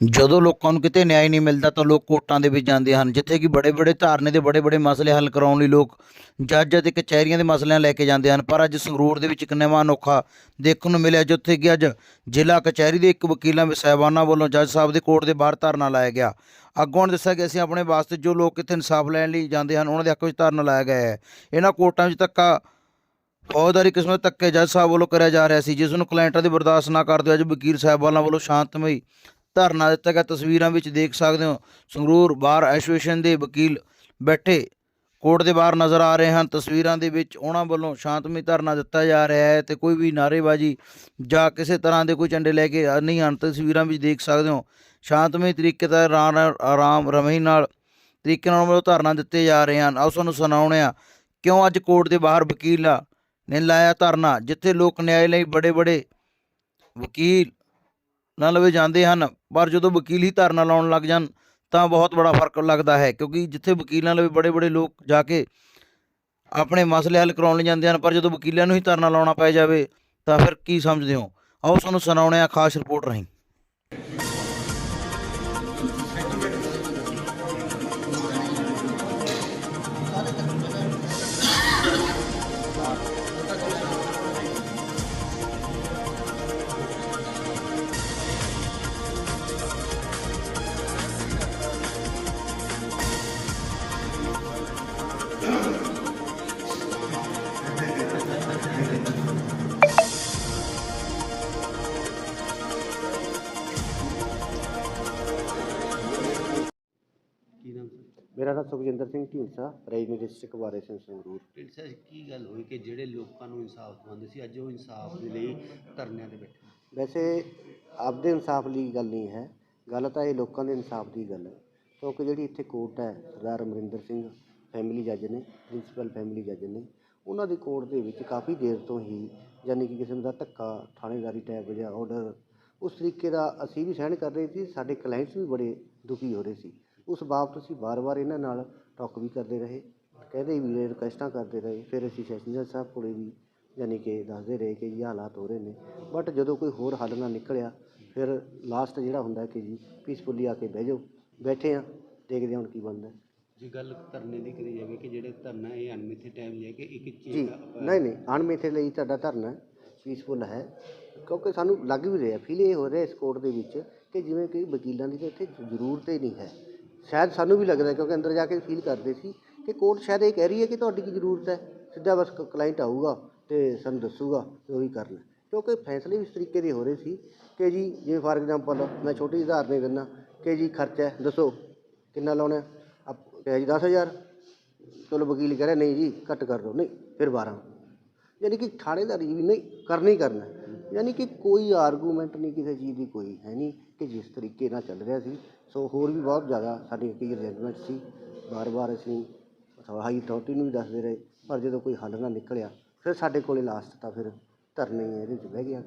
ਜਦੋਂ ਲੋਕਾਂ ਨੂੰ ਕਿਤੇ ਨਿਆਂ ਨਹੀਂ ਮਿਲਦਾ ਤਾਂ ਲੋਕ ਕੋਰਟਾਂ ਦੇ ਵਿੱਚ ਜਾਂਦੇ ਹਨ, ਜਿੱਥੇ ਕਿ ਬੜੇ ਬੜੇ ਧਾਰਨੇ ਦੇ ਬੜੇ ਬੜੇ ਮਸਲੇ ਹੱਲ ਕਰਾਉਣ ਲਈ ਲੋਕ ਜੱਜ ਅਤੇ ਕਚਹਿਰੀਆਂ ਦੇ ਮਸਲਿਆਂ ਲੈ ਕੇ ਜਾਂਦੇ ਹਨ। ਪਰ ਅੱਜ ਸੰਗਰੂਰ ਦੇ ਵਿੱਚ ਇੱਕ ਨਵਾਂ ਅਨੋਖਾ ਦੇਖਣ ਨੂੰ ਮਿਲਿਆ, ਜਿੱਥੇ ਕਿ ਅੱਜ ਜ਼ਿਲ੍ਹਾ ਕਚਹਿਰੀ ਦੇ ਇੱਕ ਵਕੀਲਾਂ ਸਾਹਿਬਾਨਾਂ ਵੱਲੋਂ ਜੱਜ ਸਾਹਿਬ ਦੇ ਕੋਰਟ ਦੇ ਬਾਹਰ ਧਰਨਾ ਲਾਇਆ ਗਿਆ। ਅੱਗੋਂ ਦੱਸਿਆ ਗਿਆ ਅਸੀਂ ਆਪਣੇ ਵਾਸਤੇ ਜੋ ਲੋਕ ਇੱਥੇ ਇਨਸਾਫ ਲੈਣ ਲਈ ਜਾਂਦੇ ਹਨ, ਉਹਨਾਂ ਦੇ ਹੱਕ ਵਿੱਚ ਧਰਨਾ ਲਾਇਆ ਗਿਆ ਹੈ। ਇਹਨਾਂ ਕੋਰਟਾਂ ਵਿੱਚ ਧੱਕਾ ਫੌਜਦਾਰੀ ਕਿਸਮਤ ਧੱਕੇ ਜੱਜ ਸਾਹਿਬ ਵੱਲੋਂ ਕਰਿਆ ਜਾ ਰਿਹਾ ਸੀ, ਜਿਸ ਨੂੰ ਕਲਾਇੰਟਾਂ ਦੀ ਬਰਦਾਸ਼ਤ ਨਾ ਕਰਦੇ ਅੱਜ ਵਕੀਲ ਸਾਹਿਬਾਨਾਂ ਵੱਲੋਂ ਸ਼ਾਂਤਮਈ ਧਰਨਾ ਦਿੱਤਾ ਗਿਆ। ਤਸਵੀਰਾਂ ਵਿੱਚ ਦੇਖ ਸਕਦੇ ਹੋ, ਸੰਗਰੂਰ ਬਾਰ ਐਸੋਸੀਏਸ਼ਨ ਦੇ ਵਕੀਲ ਬੈਠੇ ਕੋਰਟ ਦੇ ਬਾਹਰ ਨਜ਼ਰ ਆ ਰਹੇ ਹਨ। ਤਸਵੀਰਾਂ ਦੇ ਵਿੱਚ ਉਹਨਾਂ ਵੱਲੋਂ ਸ਼ਾਂਤਮਈ ਧਰਨਾ ਦਿੱਤਾ ਜਾ ਰਿਹਾ ਹੈ ਤੇ ਕੋਈ ਵੀ ਨਾਅਰੇਬਾਜ਼ੀ ਜਾਂ ਕਿਸੇ ਤਰ੍ਹਾਂ ਦੇ ਕੋਈ ਝੰਡੇ ਲੈ ਕੇ ਨਹੀਂ ਹਨ। ਤਸਵੀਰਾਂ ਵਿੱਚ ਦੇਖ ਸਕਦੇ ਹੋ, ਸ਼ਾਂਤਮਈ ਤਰੀਕੇ ਦਾ ਆਰਾਮ ਆਰਾਮ ਰਮਈ ਨਾਲ ਤਰੀਕੇ ਨਾਲ ਵੱਲੋਂ ਧਰਨਾ ਦਿੱਤੇ ਜਾ ਰਹੇ ਹਨ। ਆਓ ਤੁਹਾਨੂੰ ਸੁਣਾਉਂਦੇ ਹਾਂ, ਕਿਉਂ ਅੱਜ ਕੋਰਟ ਦੇ ਬਾਹਰ ਵਕੀਲਾਂ ਨੇ ਲਾਇਆ ਧਰਨਾ, ਜਿੱਥੇ ਲੋਕ ਨਿਆਂ ਲਈ ਬੜੇ ਬੜੇ ਵਕੀਲ ਨਾਲ ਲਵੇ ਜਾਂਦੇ ਹਨ, ਪਰ ਜਦੋਂ ਵਕੀਲ ਹੀ ਧਰਨਾ ਲਾਉਣ ਲੱਗ ਜਾਣ, ਤਾਂ ਬਹੁਤ ਬੜਾ ਫ਼ਰਕ ਲੱਗਦਾ ਹੈ, ਕਿਉਂਕਿ ਜਿੱਥੇ ਵਕੀਲਾਂ ਲਵੇ ਬੜੇ ਬੜੇ ਲੋਕ ਜਾ ਕੇ ਆਪਣੇ ਮਸਲੇ ਹੱਲ ਕਰਾਉਣ ਲਈ ਜਾਂਦੇ ਹਨ, ਪਰ ਜਦੋਂ ਵਕੀਲਾਂ ਨੂੰ ਹੀ ਧਰਨਾ ਲਾਉਣਾ ਪੈ ਜਾਵੇ, ਤਾਂ ਫਿਰ ਕੀ ਸਮਝਦੇ ਹੋ? ਆਓ ਤੁਹਾਨੂੰ ਸੁਣਾਉਣੇ ਆ ਖਾਸ ਰਿਪੋਰਟ ਰਾਹੀਂ। ਮੇਰਾ ਨਾਮ ਸੁਖਜਿੰਦਰ ਸਿੰਘ ਢੀਂਡਸਾ ਰੈਜੀਮੈਂਟ ਡਿਸਟ੍ਰਿਕਟ ਬਾਰੇ ਸਿੰਘ ਸੰਗਰੂਰ। ਪਿੰਡ ਸਾਹਿਬ ਕੀ ਗੱਲ ਹੋਈ ਕਿ ਜਿਹੜੇ ਲੋਕਾਂ ਨੂੰ ਇਨਸਾਫ ਦਵਾਉਂਦੇ ਸੀ ਅੱਜ ਉਹ ਇਨਸਾਫ ਦੇ ਲਈ ਧਰਨਿਆਂ ਤੇ ਬੈਠੇ ਵੈਸੇ ਆਪਦੇ ਇਨਸਾਫ ਲਈ ਗੱਲ ਨਹੀਂ ਹੈ ਗੱਲ ਤਾਂ ਇਹ ਲੋਕਾਂ ਦੇ ਇਨਸਾਫ ਦੀ ਗੱਲ ਹੈ। ਕਿਉਂਕਿ ਜਿਹੜੀ ਇੱਥੇ ਕੋਰਟ ਹੈ ਸਰਦਾਰ ਅਮਰਿੰਦਰ ਸਿੰਘ ਫੈਮਿਲੀ ਜੱਜ ਨੇ ਪ੍ਰਿੰਸੀਪਲ ਫੈਮਿਲੀ ਜੱਜ ਨੇ ਉਹਨਾਂ ਦੀ ਕੋਰਟ ਦੇ ਵਿੱਚ ਕਾਫੀ ਦੇਰ ਤੋਂ ਹੀ ਯਾਨੀ ਕਿ ਕਿਸਮ ਦਾ ਧੱਕਾ ਥਾਣੇਦਾਰੀ ਟੈਬ ਜਾਂ ਆਰਡਰ ਉਸ ਤਰੀਕੇ ਦਾ ਅਸੀਂ ਵੀ ਸਹਿਣ ਕਰ ਰਹੇ ਸੀ ਸਾਡੇ ਕਲਾਇੰਟਸ ਵੀ ਬੜੇ ਦੁਖੀ ਹੋ ਰਹੇ ਸੀ। ਉਸ ਬਾਬਤ ਅਸੀਂ ਵਾਰ-ਵਾਰ ਇਹਨਾਂ ਨਾਲ ਟਾਕ ਵੀ ਕਰਦੇ ਰਹੇ ਕਹਿੰਦੇ ਵੀ ਰਿਕਵੈਸਟਾਂ ਕਰਦੇ ਰਹੇ ਫਿਰ ਅਸੀਂ ਸੈਸ਼ਨ ਸਾਹਿਬ ਕੋਲੇ ਵੀ ਯਾਨੀ ਕਿ ਦੱਸਦੇ ਰਹੇ ਕਿ ਇਹ ਹਾਲਾਤ ਹੋ ਰਹੇ ਨੇ। ਬਟ ਜਦੋਂ ਕੋਈ ਹੋਰ ਹੱਲ ਨਾ ਨਿਕਲਿਆ ਫਿਰ ਲਾਸਟ ਜਿਹੜਾ ਹੁੰਦਾ ਕਿ ਜੀ ਪੀਸਫੁਲੀ ਆ ਕੇ ਬਹਿ ਜਾਓ ਬੈਠੇ ਆ ਦੇਖਦੇ ਹਾਂ ਹੁਣ ਕੀ ਬਣਦਾ। ਜੇ ਗੱਲ ਧਰਨੇ ਦੀ ਕਰੀ ਜਾਵੇ ਕਿ ਜਿਹੜੇ ਧਰਨਾ ਇਹ ਅਣਮਿੱਥੇ ਟਾਈਮ ਲੈ ਕੇ ਇੱਕ ਜੀ ਚੀਜ਼ ਨਹੀਂ ਨਹੀਂ ਅਣਮਿੱਥੇ ਲਈ ਤੁਹਾਡਾ ਧਰਨਾ ਪੀਸਫੁਲ ਹੈ ਕਿਉਂਕਿ ਸਾਨੂੰ ਲੱਗ ਵੀ ਰਿਹਾ ਫੀਲ ਇਹ ਹੋ ਰਿਹਾ ਇਸ ਕੋਰਟ ਦੇ ਵਿੱਚ ਕਿ ਜਿਵੇਂ ਕਿ ਵਕੀਲਾਂ ਦੀ ਤਾਂ ਇੱਥੇ ਜ਼ਰੂਰਤ ਹੀ ਨਹੀਂ ਹੈ। ਸ਼ਾਇਦ ਸਾਨੂੰ ਵੀ ਲੱਗਦਾ ਕਿਉਂਕਿ ਅੰਦਰ ਜਾ ਕੇ ਫੀਲ ਕਰਦੇ ਸੀ ਕਿ ਕੋਰਟ ਸ਼ਾਇਦ ਇਹ ਕਹਿ ਰਹੀ ਹੈ ਕਿ ਤੁਹਾਡੀ ਕੀ ਜ਼ਰੂਰਤ ਹੈ ਸਿੱਧਾ ਬਸ ਕਲਾਇੰਟ ਆਊਗਾ ਤੇ ਸਾਨੂੰ ਦੱਸੂਗਾ ਤੇ ਉਹੀ ਕਰਨਾ ਕਿਉਂਕਿ ਫੈਸਲੇ ਵੀ ਇਸ ਤਰੀਕੇ ਦੇ ਹੋ ਰਹੇ ਸੀ ਕਿ ਜੀ ਜਿਵੇਂ ਫਾਰ ਐਗਜ਼ਾਮਪਲ ਮੈਂ ਛੋਟੀ ਜਿਹੀ ਉਦਾਹਰਨ ਦਿੰਦਾ ਕਿ ਜੀ ਖਰਚਾ ਹੈ, ਦੱਸੋ ਕਿੰਨਾ ਲਾਉਣਾ ਹੈ? ਆਪ ਕਿਹਾ ਜੀ 10000 ਚਲੋ ਵਕੀਲ ਕਹ ਰਿਹਾ ਨਹੀਂ ਜੀ ਘੱਟ ਕਰ ਦਿਓ। ਨਹੀਂ ਫਿਰ 12 ਯਾਨੀ ਕਿ ਥਾਣੇਦਾਰੀ ਵੀ ਨਹੀਂ ਕਰਨਾ ਹੀ ਕਰਨਾ ਯਾਨੀ ਕਿ ਕੋਈ ਆਰਗੂਮੈਂਟ ਨਹੀਂ ਕਿਸੇ ਚੀਜ਼ ਦੀ ਕੋਈ ਹੈ ਨਹੀਂ ਕਿ ਜਿਸ ਤਰੀਕੇ ਨਾਲ ਚੱਲ ਰਿਹਾ ਸੀ। ਸੋ ਹੋਰ ਵੀ ਬਹੁਤ ਜ਼ਿਆਦਾ ਸਾਡੇ ਕਈ ਅਰੇਂਜਮੈਂਟ ਸੀ। ਵਾਰ ਵਾਰ ਅਸੀਂ ਹਾਈ ਅਥੋਰਟੀ ਨੂੰ ਵੀ ਦੱਸਦੇ ਰਹੇ, ਪਰ ਜਦੋਂ ਕੋਈ ਹੱਲ ਨਾ ਨਿਕਲਿਆ, ਫਿਰ ਸਾਡੇ ਕੋਲ ਲਾਸਟ ਤਾਂ ਫਿਰ ਧਰਨੇ ਇਹਦੇ 'ਚ ਬਹਿ ਗਿਆ।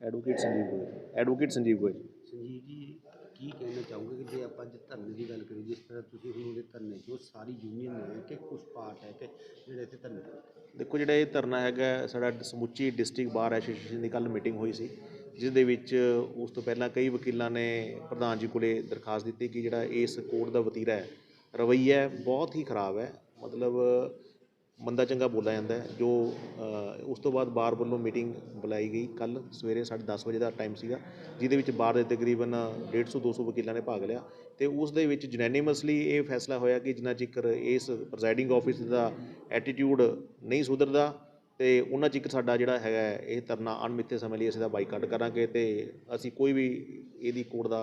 ਐਡਵੋਕੇਟ ਸੰਜੀਵ ਗੋਇਲ। ਐਡਵੋਕੇਟ ਸੰਜੀਵ ਗੋਇਲ। ਸੰਜੀਵ ਜੀ, ਕੀ ਕਹਿਣਾ ਚਾਹੋਗੇ ਕਿ ਜੇ ਆਪਾਂ ਅੱਜ ਧਰਨੇ ਦੀ ਗੱਲ ਕਰੀਏ, ਜਿਸ ਤਰ੍ਹਾਂ ਤੁਸੀਂ ਹੁਣ ਉਹਦੇ ਧਰਨੇ ਜੋ ਸਾਰੀ ਯੂਨੀਅਨ ਨੇ ਕਿ ਕੁਝ ਪਾਰਟ ਹੈ ਕਿ ਜਿਹੜੇ ਇੱਥੇ ਧਰਨੇ ਦੇਖੋ, ਜਿਹੜਾ ਇਹ ਧਰਨਾ ਹੈਗਾ, ਸਾਡਾ ਸਮੁੱਚੀ ਡਿਸਟ੍ਰਿਕਟ ਬਾਰ ਐਸੋਸੀਏਸ਼ਨ ਦੀ ਕੱਲ ਮੀਟਿੰਗ ਹੋਈ ਸੀ ਜਿਸ ਦੇ ਵਿੱਚ ਉਸ ਤੋਂ ਪਹਿਲਾਂ ਕਈ ਵਕੀਲਾਂ ਨੇ ਪ੍ਰਧਾਨ ਜੀ ਕੋਲੇ ਦਰਖਾਸਤ ਦਿੱਤੀ ਕਿ ਜਿਹੜਾ ਇਸ ਕੋਰਟ ਦਾ ਵਤੀਰਾ ਹੈ, ਰਵੱਈਆ ਬਹੁਤ ਹੀ ਖਰਾਬ ਹੈ। ਮਤਲਬ ਮੰਦਾ ਚੰਗਾ ਬੋਲਿਆ ਜਾਂਦਾ ਜੋ ਉਸ ਤੋਂ ਬਾਅਦ ਬਾਰ ਵੱਲੋਂ ਮੀਟਿੰਗ ਬੁਲਾਈ ਗਈ ਕੱਲ ਸਵੇਰੇ ਸਾਢੇ 10:30 ਵਜੇ ਦਾ ਟਾਈਮ ਸੀਗਾ, ਜਿਹਦੇ ਵਿੱਚ ਬਾਰ ਦੇ ਤਕਰੀਬਨ 150 200 ਵਕੀਲਾਂ ਨੇ ਭਾਗ ਲਿਆ ਤੇ ਉਸ ਦੇ ਵਿੱਚ ਜਨੈਨਿਮਸਲੀ ਇਹ ਫੈਸਲਾ ਹੋਇਆ ਕਿ ਜਿੰਨਾ ਚਿਕਰ ਇਸ ਪ੍ਰੈਜ਼ਾਈਡਿੰਗ ਆਫਿਸ ਦਾ ਐਟੀਟਿਊਡ ਨਹੀਂ ਸੁਧਰਦਾ ਤੇ ਉਹਨਾਂ ਚਿਕਰ ਸਾਡਾ ਜਿਹੜਾ ਹੈਗਾ ਇਹ ਧਰਨਾ ਅਣਮਿੱਥੇ ਸਮੇਂ ਲਈ ਅਸੀਂ ਦਾ ਬਾਈਕਾਟ ਕਰਾਂਗੇ ਤੇ ਅਸੀਂ ਕੋਈ ਵੀ ਇਹਦੀ ਕੋਰਟ ਦਾ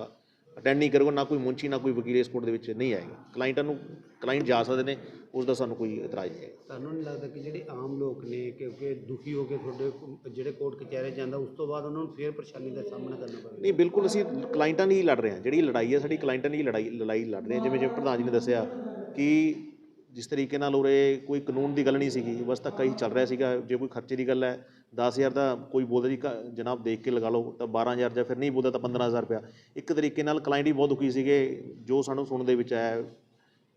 ਅਟੈਂਡ ਨਹੀਂ ਕਰੂਗਾ ਨਾ ਕੋਈ ਮੁੰਚੀ ਨਾ ਕੋਈ ਵਕੀਲ ਇਸ ਕੋਰਟ ਦੇ ਵਿੱਚ ਨਹੀਂ ਆਏਗਾ। ਕਲਾਇੰਟਾਂ ਨੂੰ ਕਲਾਇੰਟ ਜਾ ਸਕਦੇ ਨੇ ਉਸ ਦਾ ਸਾਨੂੰ ਕੋਈ ਇਤਰਾਜ਼ ਨਹੀਂ ਹੈ। ਤੁਹਾਨੂੰ ਨਹੀਂ ਲੱਗਦਾ ਕਿ ਜਿਹੜੇ ਆਮ ਲੋਕ ਨੇ ਕਿਉਂਕਿ ਦੁਖੀ ਹੋ ਕੇ ਤੁਹਾਡੇ ਜਿਹੜੇ ਕੋਰਟ ਕਚਹਿਰੇ ਜਾਂਦਾ ਉਸ ਤੋਂ ਬਾਅਦ ਉਹਨਾਂ ਨੂੰ ਫੇਰ ਪਰੇਸ਼ਾਨੀ ਦਾ ਸਾਹਮਣਾ ਕਰਨਾ ਪਵੇਗਾ? ਨਹੀਂ ਬਿਲਕੁਲ ਅਸੀਂ ਕਲਾਇੰਟਾਂ ਲਈ ਲੜ ਰਹੇ ਹਾਂ। ਜਿਹੜੀ ਲੜਾਈ ਹੈ ਸਾਡੀ ਕਲਾਇੰਟਾਂ ਲਈ ਲੜਾਈ ਲੜਾਈ ਲੜ ਰਹੇ ਹਾਂ। ਜਿਵੇਂ ਜਿਵੇਂ ਪ੍ਰਧਾਨ ਜੀ ਨੇ ਦੱਸਿਆ ਕਿ ਜਿਸ ਤਰੀਕੇ ਨਾਲ ਉਰੇ ਕੋਈ ਕਾਨੂੰਨ ਦੀ ਗੱਲ ਨਹੀਂ ਸੀਗੀ, ਬਸ ਧੱਕਾ ਹੀ ਚੱਲ ਰਿਹਾ ਸੀਗਾ, ਜੇ ਕੋਈ ਖਰਚੇ ਦੀ ਗੱਲ ਹੈ 10000 ਦਾ ਕੋਈ ਬੋਲਦਾ ਜੀ ਕ- ਜਨਾਬ ਦੇਖ ਕੇ ਲਗਾ ਲਓ, ਤਾਂ 12000 ਜਾਂ ਫਿਰ ਨਹੀਂ ਬੋਲਦਾ ਤਾਂ 15000 ਰੁਪਇਆ। ਇੱਕ ਤਰੀਕੇ ਨਾਲ ਕਲਾਇੰਟ ਹੀ ਬਹੁਤ ਦੁਖੀ ਸੀਗੇ, ਜੋ ਸਾਨੂੰ ਸੁਣਨ ਦੇ ਵਿੱਚ ਆਇਆ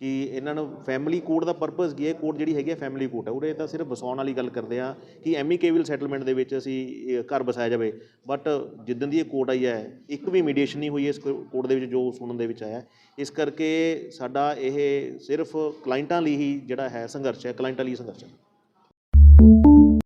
ਕਿ ਇਹਨਾਂ ਨੂੰ ਫੈਮਿਲੀ ਕੋਰਟ ਦਾ ਪਰਪਸ ਕੀ ਹੈ? ਕੋਰਟ ਜਿਹੜੀ ਹੈਗੀ ਹੈ ਫੈਮਿਲੀ ਕੋਡ ਹੈ। ਉਰੇ ਤਾਂ ਸਿਰਫ ਵਸਾਉਣ ਵਾਲੀ ਗੱਲ ਕਰਦੇ ਆ ਕਿ ਐਮੀਕੇਬਲ ਸੈਟਲਮੈਂਟ ਦੇ ਵਿੱਚ ਅਸੀਂ ਘਰ ਵਸਾਇਆ ਜਾਵੇ। ਬਟ ਜਿੱਦਣ ਦੀ ਇਹ ਕੋਰਟ ਆਈ ਹੈ, ਇੱਕ ਵੀ ਮੀਡੀਏਸ਼ਨ ਨਹੀਂ ਹੋਈ ਇਸ ਕੋਰਟ ਦੇ ਵਿੱਚ ਜੋ ਸੁਣਨ ਦੇ ਵਿੱਚ ਆਇਆ। ਇਸ ਕਰਕੇ ਸਾਡਾ ਇਹ ਸਿਰਫ ਕਲਾਇੰਟਾਂ ਲਈ ਹੀ ਜਿਹੜਾ ਹੈ ਸੰਘਰਸ਼ ਹੈ ਕਲਾਇੰਟਾਂ ਲਈ ਸੰਘਰਸ਼ ਹੈ।